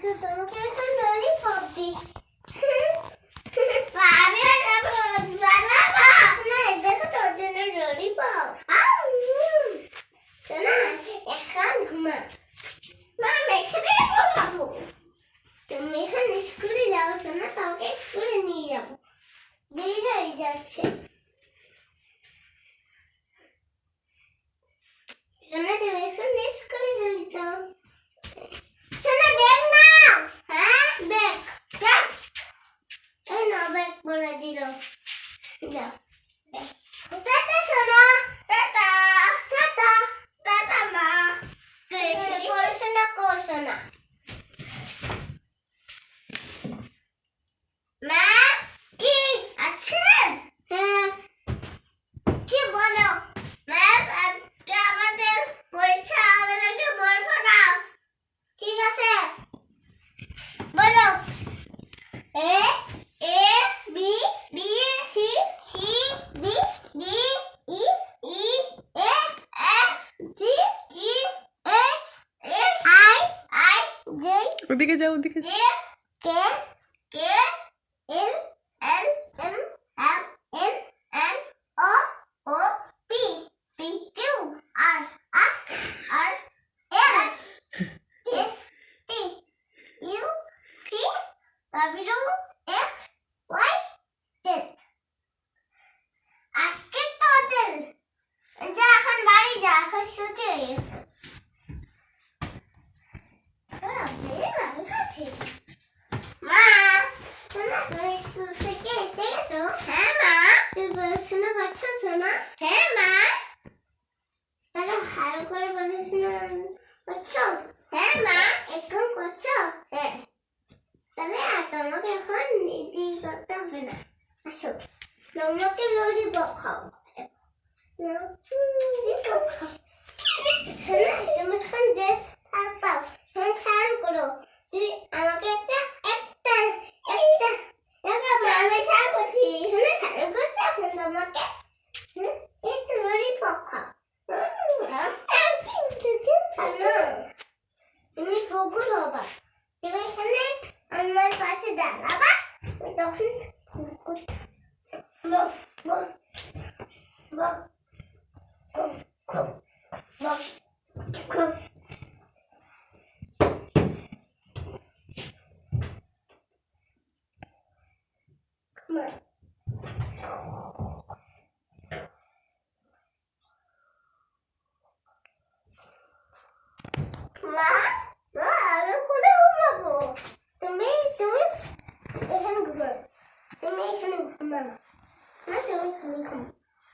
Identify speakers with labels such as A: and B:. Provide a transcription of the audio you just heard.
A: ちょっと抜けたのにパー。在哪
B: ওদিকে যাও ওদিকে
A: K K L
C: L
A: M M N N O O P P Q R R
C: R
A: L S T U P W খাচ্ছ সোনা?
C: হ্যাঁ মা।
A: তারা ভালো করে পড়াশোনা হ্যাঁ, করছ
C: হ্যাঁ মা।
A: এখন করছ?
C: হ্যাঁ।
A: তবে আর তোমাকে এখন নীতি করতে হবে না। আসো। তোমাকে লড়ি বখাও
C: তুমি
A: এখন যে আর পাও। হ্যাঁ করো। Come on.